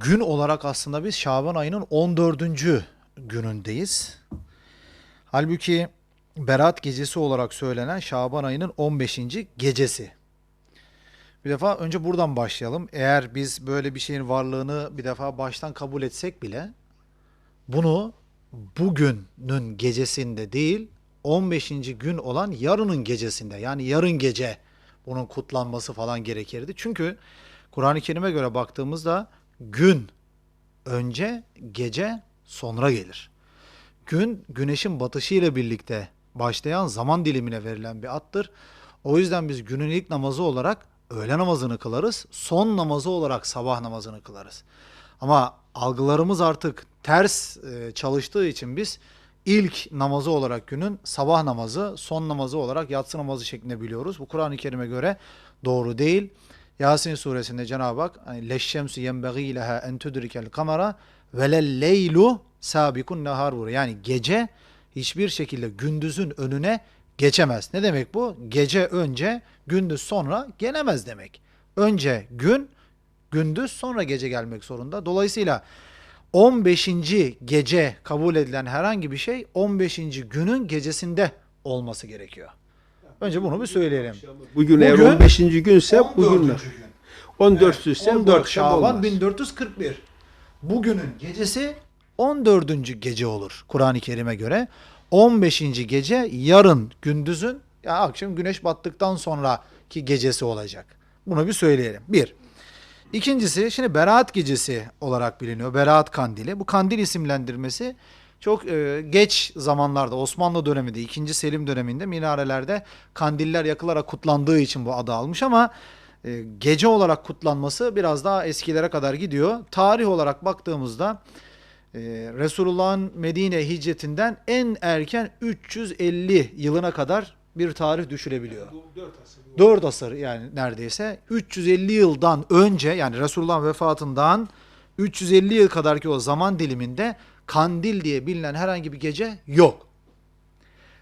gün olarak aslında biz Şaban ayının 14. günündeyiz. Halbuki Berat gecesi olarak söylenen Şaban ayının 15. gecesi. Bir defa önce buradan başlayalım. Eğer biz böyle bir şeyin varlığını bir defa baştan kabul etsek bile bunu bugünün gecesinde değil 15. gün olan yarının gecesinde yani yarın gece bunun kutlanması falan gerekirdi. Çünkü Kur'an-ı Kerim'e göre baktığımızda gün önce gece sonra gelir. Gün güneşin batışı ile birlikte başlayan zaman dilimine verilen bir attır. O yüzden biz günün ilk namazı olarak öğle namazını kılarız. Son namazı olarak sabah namazını kılarız. Ama algılarımız artık ters e, çalıştığı için biz ilk namazı olarak günün sabah namazı, son namazı olarak yatsı namazı şeklinde biliyoruz. Bu Kur'an-ı Kerim'e göre doğru değil. Yasin suresinde Cenab-ı Hak hani, leşşemsu yenbeği leha en tudrikel kamera ve leylu sabikun nahar buyuruyor. Yani gece hiçbir şekilde gündüzün önüne geçemez. Ne demek bu? Gece önce, gündüz sonra gelemez demek. Önce gün, gündüz sonra gece gelmek zorunda. Dolayısıyla 15. gece kabul edilen herhangi bir şey 15. günün gecesinde olması gerekiyor. Önce bunu bir söyleyelim. Bugün, eğer Bugün 15. günse 14. bugünler. gün. 14 ise 14 bu akşam Şaban olmaz. 1441. Bugünün gecesi 14. gece olur Kur'an-ı Kerim'e göre. 15. gece yarın gündüzün ya akşam güneş battıktan sonraki gecesi olacak. Bunu bir söyleyelim. Bir. İkincisi şimdi Berat gecesi olarak biliniyor. Berat kandili. Bu kandil isimlendirmesi çok e, geç zamanlarda Osmanlı döneminde 2. Selim döneminde minarelerde kandiller yakılarak kutlandığı için bu adı almış ama e, gece olarak kutlanması biraz daha eskilere kadar gidiyor. Tarih olarak baktığımızda e, Resulullah'ın Medine hicretinden en erken 350 yılına kadar bir tarih düşürebiliyor. 4 asır yani neredeyse 350 yıldan önce yani Resulullah'ın vefatından 350 yıl kadarki o zaman diliminde kandil diye bilinen herhangi bir gece yok.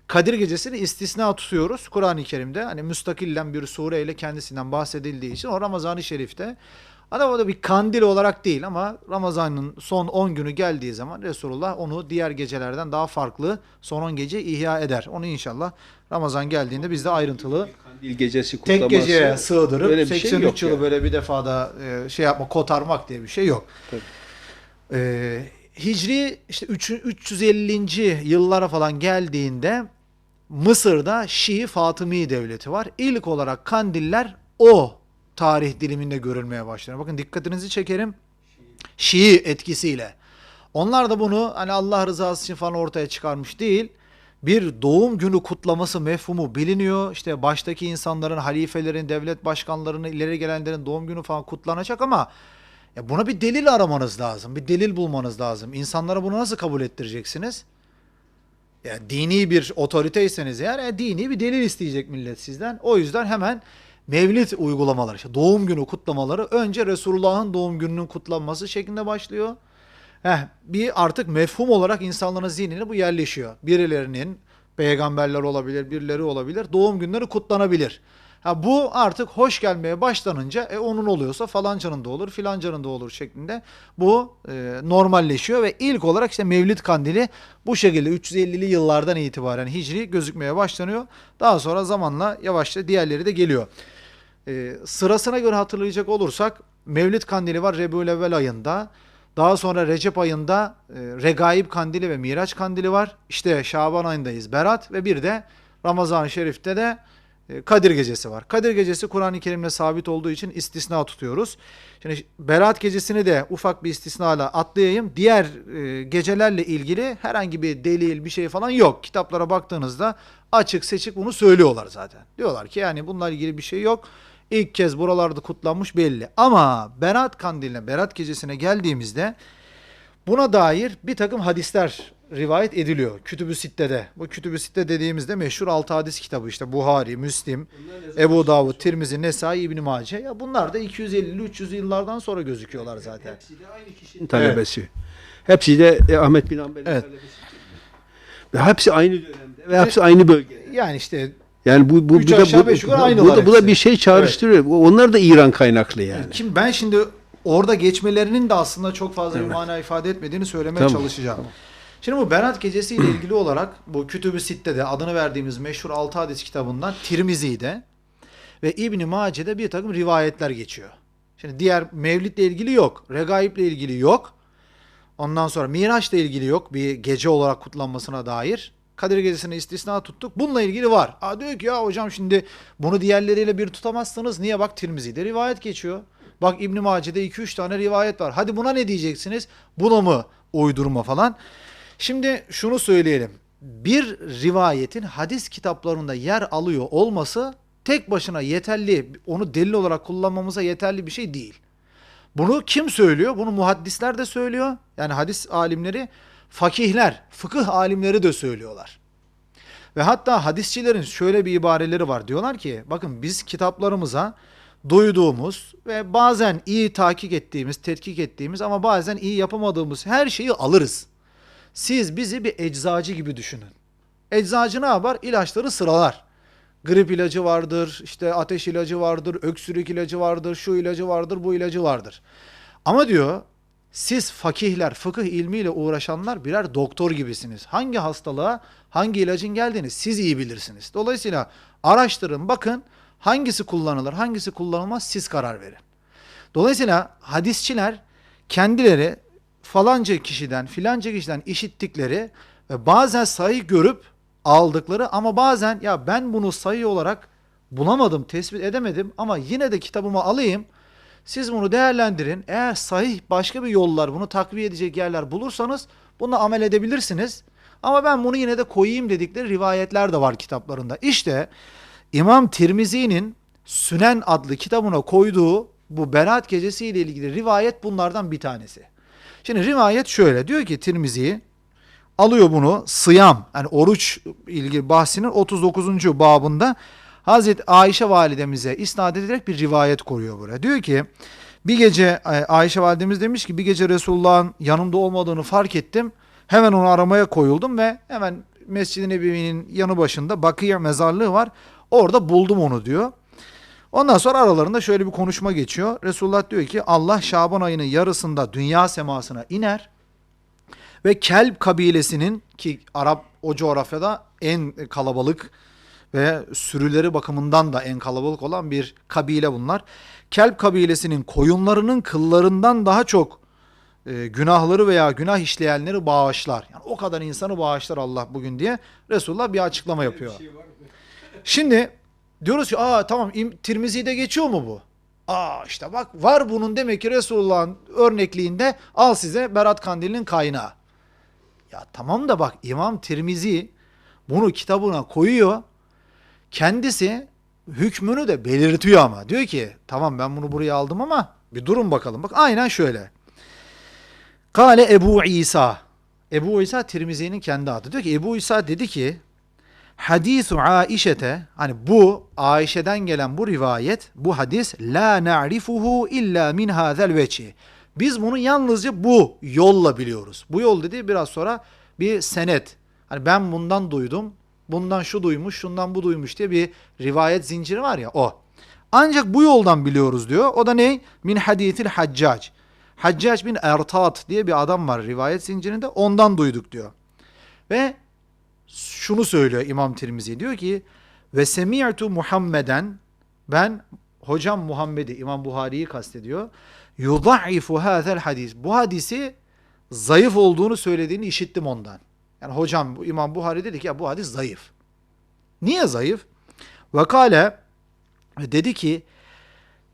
Kadir gecesini istisna tutuyoruz. Kur'an-ı Kerim'de hani müstakillen bir sureyle kendisinden bahsedildiği için o Ramazan-ı Şerif'te Ama o da bir kandil olarak değil ama Ramazan'ın son 10 günü geldiği zaman Resulullah onu diğer gecelerden daha farklı son 10 gece ihya eder. Onu inşallah Ramazan geldiğinde biz de ayrıntılı Kandil gecesi tek kutlaması. geceye sığdırıp Öyle bir şey 83 yok yılı yani. böyle bir defada e, şey yapma kotarmak diye bir şey yok. Tabii. E, Hicri işte üç- 350. yıllara falan geldiğinde Mısır'da Şii Fatımi devleti var. İlk olarak kandiller o tarih diliminde görülmeye başlanıyor. Bakın dikkatinizi çekerim. Şii etkisiyle. Onlar da bunu hani Allah rızası için falan ortaya çıkarmış değil. Bir doğum günü kutlaması mefhumu biliniyor. İşte baştaki insanların, halifelerin, devlet başkanlarının, ileri gelenlerin doğum günü falan kutlanacak ama ya buna bir delil aramanız lazım. Bir delil bulmanız lazım. İnsanlara bunu nasıl kabul ettireceksiniz? Ya dini bir otoriteyseniz eğer e, dini bir delil isteyecek millet sizden. O yüzden hemen mevlid uygulamaları, işte doğum günü kutlamaları önce Resulullah'ın doğum gününün kutlanması şeklinde başlıyor. Heh, bir artık mefhum olarak insanların zihnine bu yerleşiyor. Birilerinin peygamberler olabilir, birileri olabilir. Doğum günleri kutlanabilir. Ha, bu artık hoş gelmeye başlanınca e, onun oluyorsa falancanın da olur, filancanın da olur şeklinde bu e, normalleşiyor ve ilk olarak işte Mevlid Kandili bu şekilde 350'li yıllardan itibaren Hicri gözükmeye başlanıyor. Daha sonra zamanla yavaşça diğerleri de geliyor. E, sırasına göre hatırlayacak olursak Mevlid Kandili var Rebül ayında. Daha sonra Recep ayında e, Regaib Kandili ve Miraç Kandili var. İşte Şaban ayındayız Berat ve bir de Ramazan-ı Şerif'te de Kadir Gecesi var. Kadir Gecesi Kur'an-ı Kerim'le sabit olduğu için istisna tutuyoruz. Şimdi Berat Gecesi'ni de ufak bir istisnayla atlayayım. Diğer e, gecelerle ilgili herhangi bir delil bir şey falan yok. Kitaplara baktığınızda açık seçik bunu söylüyorlar zaten. Diyorlar ki yani bununla ilgili bir şey yok. İlk kez buralarda kutlanmış belli. Ama Berat Kandili'ne, Berat Gecesi'ne geldiğimizde buna dair bir takım hadisler rivayet ediliyor. Kütüb-ü Sitte'de. Bu Kütüb-ü Sitte dediğimizde meşhur altı hadis kitabı işte Buhari, Müslim, Ebu Davud, Tirmizi, Nesai, İbn Mace. Ya bunlar da 250'li 300 yıllardan sonra gözüküyorlar zaten. Hepsi de aynı kişinin talebesi. Hepsi de e, Ahmet bin Hanbel'in Evet. talebesi. Ve hepsi aynı dönemde ve hepsi aynı bölgede. Yani işte Yani bu bu bir de bu, yukarı bu, aynılar bu da, bu da bir şey çağrıştırıyor. Onlar da İran kaynaklı yani. Kim ben şimdi orada geçmelerinin de aslında çok fazla bir Evet. mana ifade etmediğini söylemeye Tamam, çalışacağım. tamam. Şimdi bu Berat Gecesi ile ilgili olarak bu Kütüb-ü Sitte'de adını verdiğimiz meşhur 6 hadis kitabından Tirmizi'de ve İbn Mace'de bir takım rivayetler geçiyor. Şimdi diğer Mevlid'le ilgili yok. Regaib'le ilgili yok. Ondan sonra Miraç'la ilgili yok. Bir gece olarak kutlanmasına dair. Kadir Gecesi'ne istisna tuttuk. Bununla ilgili var. Aa diyor ki ya hocam şimdi bunu diğerleriyle bir tutamazsınız. Niye? Bak Tirmizi'de rivayet geçiyor. Bak İbn Mace'de 2-3 tane rivayet var. Hadi buna ne diyeceksiniz? Buna mı uydurma falan? Şimdi şunu söyleyelim. Bir rivayetin hadis kitaplarında yer alıyor olması tek başına yeterli, onu delil olarak kullanmamıza yeterli bir şey değil. Bunu kim söylüyor? Bunu muhaddisler de söylüyor. Yani hadis alimleri, fakihler, fıkıh alimleri de söylüyorlar. Ve hatta hadisçilerin şöyle bir ibareleri var. Diyorlar ki bakın biz kitaplarımıza duyduğumuz ve bazen iyi takip ettiğimiz, tetkik ettiğimiz ama bazen iyi yapamadığımız her şeyi alırız. Siz bizi bir eczacı gibi düşünün. Eczacı ne yapar? İlaçları sıralar. Grip ilacı vardır, işte ateş ilacı vardır, öksürük ilacı vardır, şu ilacı vardır, bu ilacı vardır. Ama diyor siz fakihler, fıkıh ilmiyle uğraşanlar birer doktor gibisiniz. Hangi hastalığa, hangi ilacın geldiğini siz iyi bilirsiniz. Dolayısıyla araştırın, bakın hangisi kullanılır, hangisi kullanılmaz siz karar verin. Dolayısıyla hadisçiler kendileri falanca kişiden, filanca kişiden işittikleri ve bazen sahih görüp aldıkları ama bazen ya ben bunu sahih olarak bulamadım, tespit edemedim ama yine de kitabıma alayım. Siz bunu değerlendirin. Eğer sahih başka bir yollar, bunu takviye edecek yerler bulursanız bununla amel edebilirsiniz. Ama ben bunu yine de koyayım dedikleri rivayetler de var kitaplarında. İşte İmam Tirmizi'nin Sünen adlı kitabına koyduğu bu Berat Gecesi ile ilgili rivayet bunlardan bir tanesi. Şimdi rivayet şöyle diyor ki Tirmizi alıyor bunu sıyam yani oruç ilgili bahsinin 39. babında Hazreti Ayşe validemize isnat ederek bir rivayet koyuyor buraya. Diyor ki bir gece e, Ayşe validemiz demiş ki bir gece Resulullah'ın yanımda olmadığını fark ettim. Hemen onu aramaya koyuldum ve hemen Mescid-i Nebevi'nin yanı başında Bakıya mezarlığı var. Orada buldum onu diyor. Ondan sonra aralarında şöyle bir konuşma geçiyor. Resulullah diyor ki Allah Şaban ayının yarısında dünya semasına iner ve Kelb kabilesinin ki Arap o coğrafyada en kalabalık ve sürüleri bakımından da en kalabalık olan bir kabile bunlar. Kelb kabilesinin koyunlarının kıllarından daha çok e, günahları veya günah işleyenleri bağışlar. Yani o kadar insanı bağışlar Allah bugün diye Resulullah bir açıklama yapıyor. Şimdi diyoruz ki aa tamam Tirmizi'de geçiyor mu bu? Aa işte bak var bunun demek ki Resulullah'ın örnekliğinde al size Berat Kandili'nin kaynağı. Ya tamam da bak İmam Tirmizi bunu kitabına koyuyor. Kendisi hükmünü de belirtiyor ama. Diyor ki tamam ben bunu buraya aldım ama bir durun bakalım. Bak aynen şöyle. Kale Ebu İsa. Ebu İsa Tirmizi'nin kendi adı. Diyor ki Ebu İsa dedi ki Hadisu Aişete hani bu Ayşe'den gelen bu rivayet bu hadis la na'rifuhu illa min hazel veçi. Biz bunu yalnızca bu yolla biliyoruz. Bu yol dedi biraz sonra bir senet. Hani ben bundan duydum. Bundan şu duymuş, şundan bu duymuş diye bir rivayet zinciri var ya o. Ancak bu yoldan biliyoruz diyor. O da ne? Min hadisil haccac. Haccac bin Ertat diye bir adam var rivayet zincirinde. Ondan duyduk diyor. Ve şunu söylüyor İmam Tirmizi diyor ki ve semi'tu Muhammeden ben hocam Muhammed'i İmam Buhari'yi kastediyor. Yudaifu hazel hadis. Bu hadisi zayıf olduğunu söylediğini işittim ondan. Yani hocam İmam Buhari dedi ki ya bu hadis zayıf. Niye zayıf? Vakale dedi ki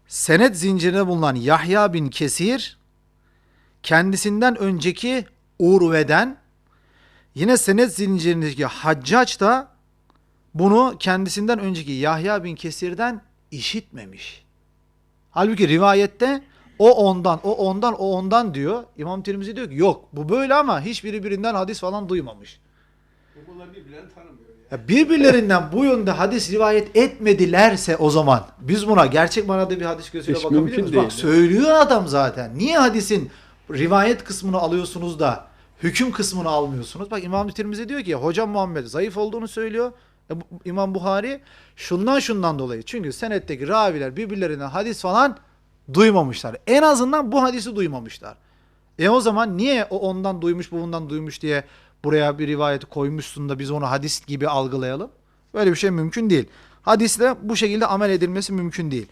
senet zincirinde bulunan Yahya bin Kesir kendisinden önceki Urve'den Yine senet zincirindeki Haccac da bunu kendisinden önceki Yahya bin Kesir'den işitmemiş. Halbuki rivayette o ondan, o ondan, o ondan diyor. İmam Tirmizi diyor ki yok bu böyle ama hiçbiri birinden hadis falan duymamış. Bunlar birbirlerini tanımıyor. Ya birbirlerinden bu yönde hadis rivayet etmedilerse o zaman biz buna gerçek manada bir hadis gözüyle Hiç bakabilir miyiz? Bak söylüyor adam zaten. Niye hadisin rivayet kısmını alıyorsunuz da hüküm kısmını almıyorsunuz? Bak İmam Tirmizi diyor ki hocam Muhammed zayıf olduğunu söylüyor. E, İmam Buhari şundan şundan dolayı. Çünkü senetteki raviler birbirlerinden hadis falan Duymamışlar. En azından bu hadisi duymamışlar. E o zaman niye o ondan duymuş bu bundan duymuş diye buraya bir rivayeti koymuşsun da biz onu hadis gibi algılayalım? Böyle bir şey mümkün değil. Hadisle bu şekilde amel edilmesi mümkün değil.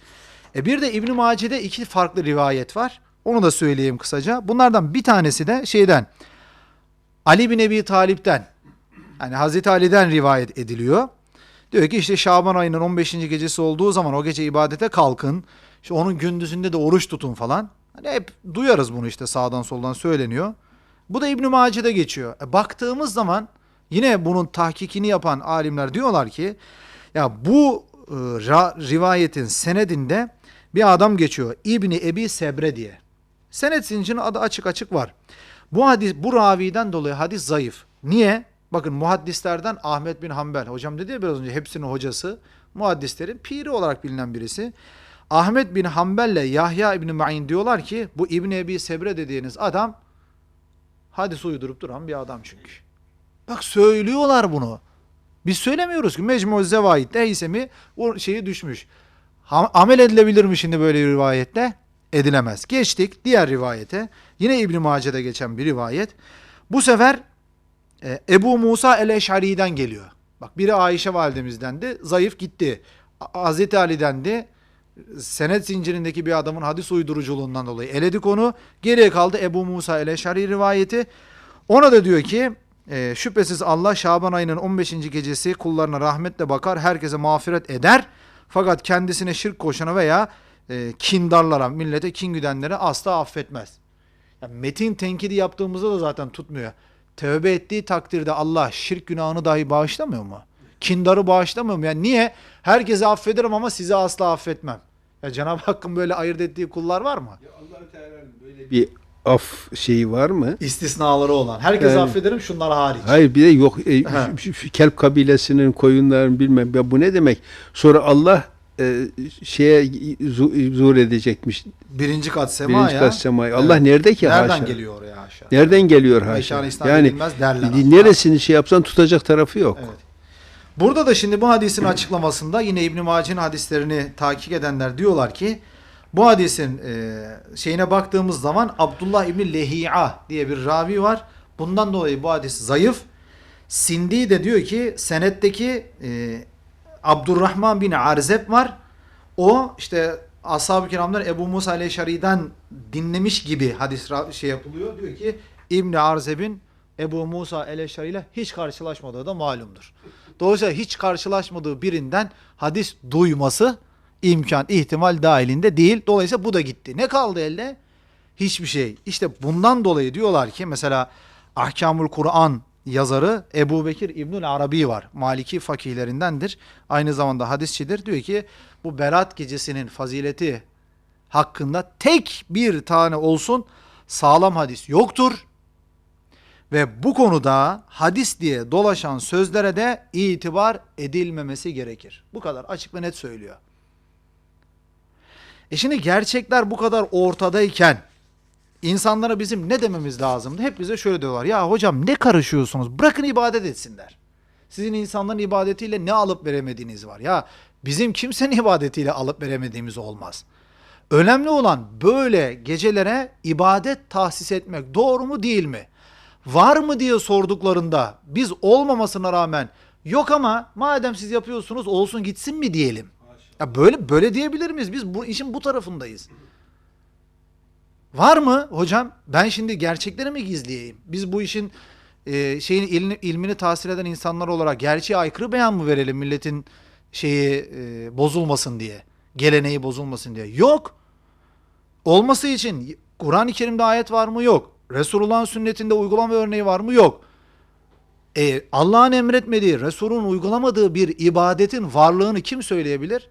E bir de İbn Mace'de iki farklı rivayet var. Onu da söyleyeyim kısaca. Bunlardan bir tanesi de şeyden Ali bin Ebi Talip'ten yani Hazreti Ali'den rivayet ediliyor. Diyor ki işte Şaban ayının 15. gecesi olduğu zaman o gece ibadete kalkın. İşte onun gündüzünde de oruç tutun falan. Hani hep duyarız bunu işte sağdan soldan söyleniyor. Bu da İbn Mace'de geçiyor. E baktığımız zaman yine bunun tahkikini yapan alimler diyorlar ki ya bu e, rivayetin senedinde bir adam geçiyor. İbni Ebi Sebre diye. Senet zincirinin adı açık açık var. Bu hadis bu raviden dolayı hadis zayıf. Niye? Bakın muhaddislerden Ahmet bin Hanbel. Hocam dedi ya biraz önce hepsinin hocası. Muhaddislerin piri olarak bilinen birisi. Ahmet bin Hanbel ile Yahya İbni Ma'in diyorlar ki bu İbni Ebi Sebre dediğiniz adam hadis uydurup duran bir adam çünkü. Bak söylüyorlar bunu. Biz söylemiyoruz ki Mecmu Zevaid'de Heysemi o şeyi düşmüş. Ha- amel edilebilir mi şimdi böyle bir rivayette? Edilemez. Geçtik diğer rivayete. Yine İbn Mace'de geçen bir rivayet. Bu sefer e, Ebu Musa el-Eş'ari'den geliyor. Bak biri Ayşe validemizden de zayıf gitti. Hazreti Ali'den de senet zincirindeki bir adamın hadis uyduruculuğundan dolayı eledik onu. Geriye kaldı Ebu Musa el-Eş'ari rivayeti. Ona da diyor ki e, şüphesiz Allah Şaban ayının 15. gecesi kullarına rahmetle bakar, herkese mağfiret eder. Fakat kendisine şirk koşana veya e, kindarlara, millete kin güdenlere asla affetmez. Ya metin tenkidi yaptığımızda da zaten tutmuyor. Tövbe ettiği takdirde Allah şirk günahını dahi bağışlamıyor mu? Kindarı bağışlamıyor mu? Yani niye? Herkese affederim ama sizi asla affetmem. Ya Cenab-ı Hakk'ın böyle ayırt ettiği kullar var mı? Allah Teala'nın böyle bir af şeyi var mı? İstisnaları olan. Herkese Yani- affederim şunlar hariç. Hayır bir de yok e, Kelp kabilesinin koyunların bilmem ya bu ne demek? Sonra Allah e, şeye zu- zuhur edecekmiş. Birinci kat sema birinci kat semayı. Allah Evet. nerede ki Nereden haşa? geliyor oraya aşağı? Nereden geliyor haşa? isnat Yani edilmez derler neresini şey yapsan tutacak tarafı yok. Evet. Burada da şimdi bu hadisin açıklamasında yine İbn Mace'nin hadislerini takip edenler diyorlar ki bu hadisin e, şeyine baktığımız zaman Abdullah İbni Lehi'a diye bir ravi var. Bundan dolayı bu hadis zayıf. Sindi de diyor ki senetteki e, Abdurrahman bin Arzeb var. O işte Ashab-ı Kiram'dan Ebu Musa Aleyşari'den dinlemiş gibi hadis şey yapılıyor. Diyor ki İbn Arzeb'in Ebu Musa Eleşari ile hiç karşılaşmadığı da malumdur. Dolayısıyla hiç karşılaşmadığı birinden hadis duyması imkan, ihtimal dahilinde değil. Dolayısıyla bu da gitti. Ne kaldı elde? Hiçbir şey. İşte bundan dolayı diyorlar ki mesela Ahkamul Kur'an yazarı Ebu Bekir İbnül Arabi var. Maliki fakihlerindendir. Aynı zamanda hadisçidir. Diyor ki bu Berat gecesinin fazileti hakkında tek bir tane olsun sağlam hadis yoktur. Ve bu konuda hadis diye dolaşan sözlere de itibar edilmemesi gerekir. Bu kadar açık ve net söylüyor. E şimdi gerçekler bu kadar ortadayken insanlara bizim ne dememiz lazımdı? Hep bize şöyle diyorlar. Ya hocam ne karışıyorsunuz? Bırakın ibadet etsinler. Sizin insanların ibadetiyle ne alıp veremediğiniz var. Ya bizim kimsenin ibadetiyle alıp veremediğimiz olmaz. Önemli olan böyle gecelere ibadet tahsis etmek doğru mu değil mi? Var mı diye sorduklarında biz olmamasına rağmen yok ama madem siz yapıyorsunuz olsun gitsin mi diyelim. Ya böyle böyle diyebilir miyiz? Biz bu işin bu tarafındayız. Var mı hocam? Ben şimdi gerçekleri mi gizleyeyim? Biz bu işin e, şeyin ilini, ilmini tahsil eden insanlar olarak gerçeğe aykırı beyan mı verelim milletin şeyi e, bozulmasın diye, geleneği bozulmasın diye? Yok. Olması için Kur'an-ı Kerim'de ayet var mı? Yok. Resulullah'ın sünnetinde uygulama örneği var mı? Yok. E, Allah'ın emretmediği, Resul'ün uygulamadığı bir ibadetin varlığını kim söyleyebilir?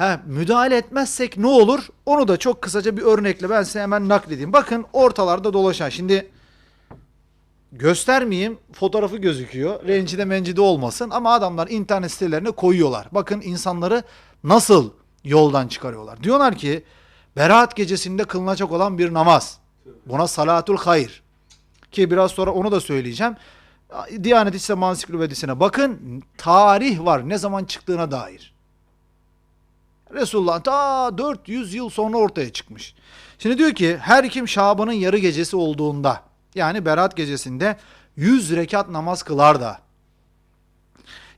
Ha, müdahale etmezsek ne olur? Onu da çok kısaca bir örnekle ben size hemen nakledeyim. Bakın ortalarda dolaşan. Şimdi göstermeyeyim. Fotoğrafı gözüküyor. Rencide mencide olmasın. Ama adamlar internet sitelerine koyuyorlar. Bakın insanları nasıl yoldan çıkarıyorlar. Diyorlar ki Berat gecesinde kılınacak olan bir namaz. Buna salatul hayır. Ki biraz sonra onu da söyleyeceğim. Diyanet İslam Ansiklopedisine bakın. Tarih var. Ne zaman çıktığına dair. Resulullah ta 400 yıl sonra ortaya çıkmış. Şimdi diyor ki her kim Şaban'ın yarı gecesi olduğunda yani Berat gecesinde 100 rekat namaz kılar da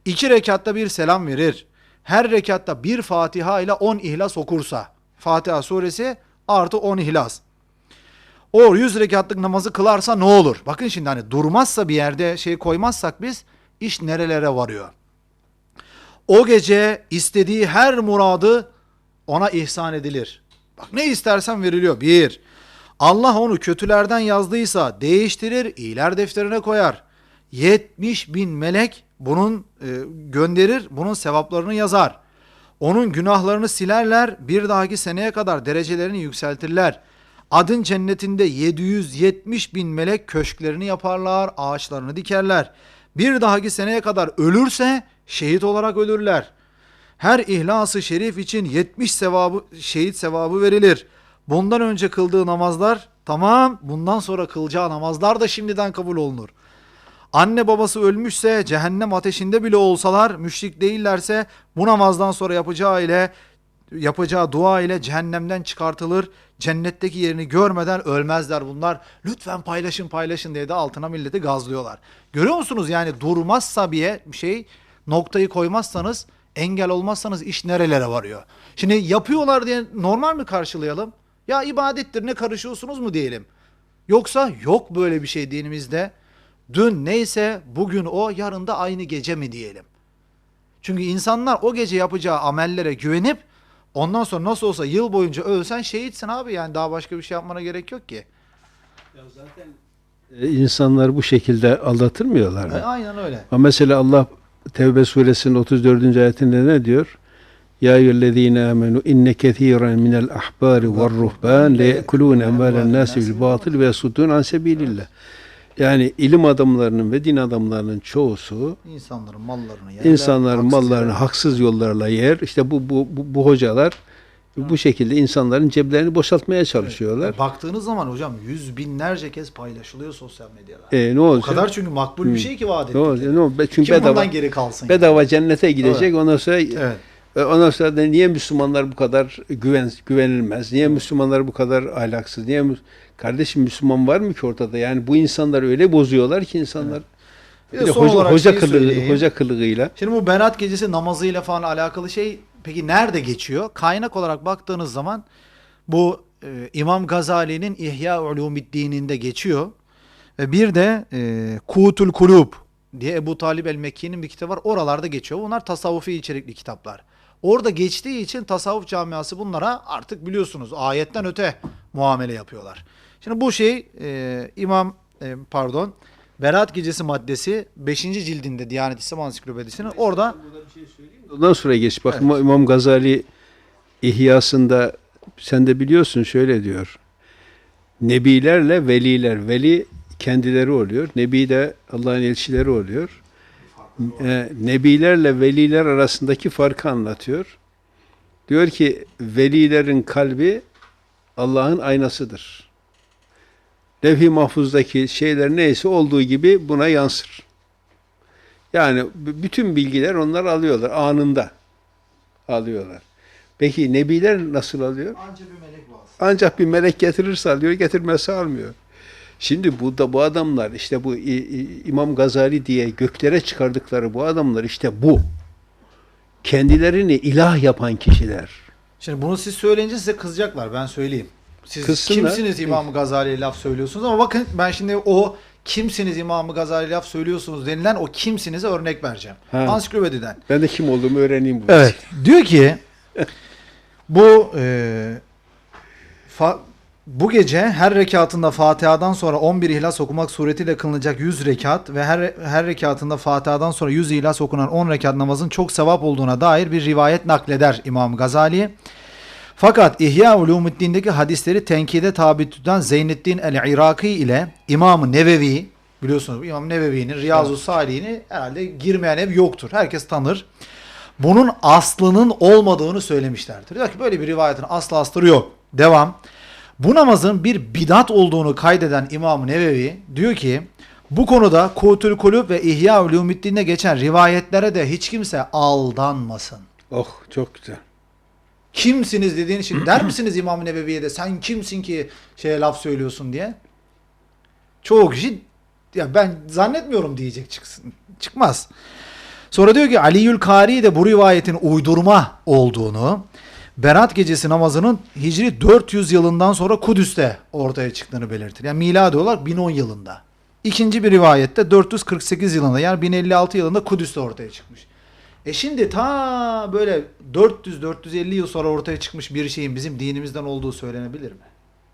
iki rekatta bir selam verir. Her rekatta bir Fatiha ile 10 ihlas okursa Fatiha suresi artı 10 ihlas. O 100 rekatlık namazı kılarsa ne olur? Bakın şimdi hani durmazsa bir yerde şey koymazsak biz iş nerelere varıyor? O gece istediği her muradı ona ihsan edilir. Bak ne istersen veriliyor. Bir, Allah onu kötülerden yazdıysa değiştirir, iyiler defterine koyar. 70 bin melek bunun e, gönderir, bunun sevaplarını yazar. Onun günahlarını silerler, bir dahaki seneye kadar derecelerini yükseltirler. Adın cennetinde 770 bin melek köşklerini yaparlar, ağaçlarını dikerler. Bir dahaki seneye kadar ölürse şehit olarak ölürler. Her ihlası şerif için 70 sevabı, şehit sevabı verilir. Bundan önce kıldığı namazlar tamam, bundan sonra kılacağı namazlar da şimdiden kabul olunur. Anne babası ölmüşse cehennem ateşinde bile olsalar müşrik değillerse bu namazdan sonra yapacağı ile yapacağı dua ile cehennemden çıkartılır. Cennetteki yerini görmeden ölmezler bunlar. Lütfen paylaşın paylaşın diye de altına milleti gazlıyorlar. Görüyor musunuz yani durmazsa bir şey noktayı koymazsanız engel olmazsanız iş nerelere varıyor. Şimdi yapıyorlar diye normal mi karşılayalım? Ya ibadettir ne karışıyorsunuz mu diyelim. Yoksa yok böyle bir şey dinimizde. Dün neyse bugün o yarın da aynı gece mi diyelim. Çünkü insanlar o gece yapacağı amellere güvenip ondan sonra nasıl olsa yıl boyunca ölsen şehitsin abi yani daha başka bir şey yapmana gerek yok ki. E, insanlar bu şekilde aldatılmıyorlar mı? E, aynen öyle. Ama mesela Allah Tevbe suresinin 34. ayetinde ne diyor? Ya eyyühellezine amenu inne kethiren minel ahbari ve ruhban le yekulun emvalen nasi bil batıl ve yasudun an sebilillah. Yani ilim adamlarının ve din adamlarının çoğusu İnsanların mallarını yerler. insanların haksız mallarını haksız yollarla yer. İşte bu bu bu, bu hocalar bu şekilde insanların ceplerini boşaltmaya çalışıyorlar. Baktığınız zaman hocam yüz binlerce kez paylaşılıyor sosyal medyada. E, ne o olacak? kadar çünkü makbul bir şey ki vaat ne olacak? Ne olacak? Çünkü Kim bedava geri kalsın? bedava cennete gidecek. Ondan sonra Evet. E, Ondan sonra da niye Müslümanlar bu kadar güven güvenilmez? Niye Müslümanlar bu kadar ahlaksız? Niye kardeşim Müslüman var mı ki ortada? Yani bu insanlar öyle bozuyorlar ki insanlar. Bir Bir de son hoca, olarak hoca kılığı, hoca kılığıyla. Şimdi bu Berat gecesi namazıyla falan alakalı şey peki nerede geçiyor? Kaynak olarak baktığınız zaman bu e, İmam Gazali'nin İhya Ulumiddin'inde geçiyor. Ve bir de e, Kutul Kulub diye Ebu Talib el-Mekki'nin bir kitabı var. Oralarda geçiyor. Bunlar tasavvufi içerikli kitaplar. Orada geçtiği için tasavvuf camiası bunlara artık biliyorsunuz ayetten öte muamele yapıyorlar. Şimdi bu şey e, İmam e, pardon Berat Gecesi maddesi 5. cildinde Diyanet İslam Ansiklopedisi'nin orada Ondan sonra geç. Bak İmam Gazali İhyasında sen de biliyorsun şöyle diyor. Nebilerle veliler. Veli kendileri oluyor. Nebi de Allah'ın elçileri oluyor. E, nebilerle veliler arasındaki farkı anlatıyor. Diyor ki velilerin kalbi Allah'ın aynasıdır. Levh-i mahfuzdaki şeyler neyse olduğu gibi buna yansır. Yani bütün bilgiler onlar alıyorlar anında. Alıyorlar. Peki nebiler nasıl alıyor? anca bir melek var. Ancak bir melek getirirse alıyor, getirmezse almıyor. Şimdi burada bu adamlar işte bu İmam Gazali diye göklere çıkardıkları bu adamlar işte bu. Kendilerini ilah yapan kişiler. Şimdi bunu siz söyleyince size kızacaklar ben söyleyeyim. Siz Kızsınlar. kimsiniz İmam Gazali'ye laf söylüyorsunuz ama bakın ben şimdi o kimsiniz İmam Gazali'ye laf söylüyorsunuz denilen o kimsinize örnek vereceğim. Ha. Ansiklopediden. Ben de kim olduğumu öğreneyim bu. Evet. Diyor ki bu e, fa- bu gece her rekatında Fatiha'dan sonra 11 ihlas okumak suretiyle kılınacak 100 rekat ve her her rekatında Fatiha'dan sonra 100 ihlas okunan 10 rekat namazın çok sevap olduğuna dair bir rivayet nakleder İmam Gazali. Fakat İhya Ulumuddin'deki hadisleri tenkide tabi tutan Zeynettin el-Iraki ile İmam-ı Nevevi biliyorsunuz İmam Nevevi'nin Riyazu Salih'ini herhalde girmeyen ev yoktur. Herkes tanır. Bunun aslının olmadığını söylemişlerdir. Diyor ki böyle bir rivayetin aslı astarı yok. Devam. Bu namazın bir bidat olduğunu kaydeden İmam Nevevi diyor ki bu konuda Kutül Kulüp ve İhya Ulumuddin'de geçen rivayetlere de hiç kimse aldanmasın. Oh çok güzel. Kimsiniz dediğin için der misiniz İmam Nebevi'ye de sen kimsin ki şeye laf söylüyorsun diye? Çoğu kişi ya ben zannetmiyorum diyecek çıksın. Çıkmaz. Sonra diyor ki Aliül Kari de bu rivayetin uydurma olduğunu, Berat gecesi namazının Hicri 400 yılından sonra Kudüs'te ortaya çıktığını belirtir. Yani miladi olarak 1010 yılında. İkinci bir rivayette 448 yılında yani 1056 yılında Kudüs'te ortaya çıkmış. E şimdi ta böyle 400-450 yıl sonra ortaya çıkmış bir şeyin bizim dinimizden olduğu söylenebilir mi?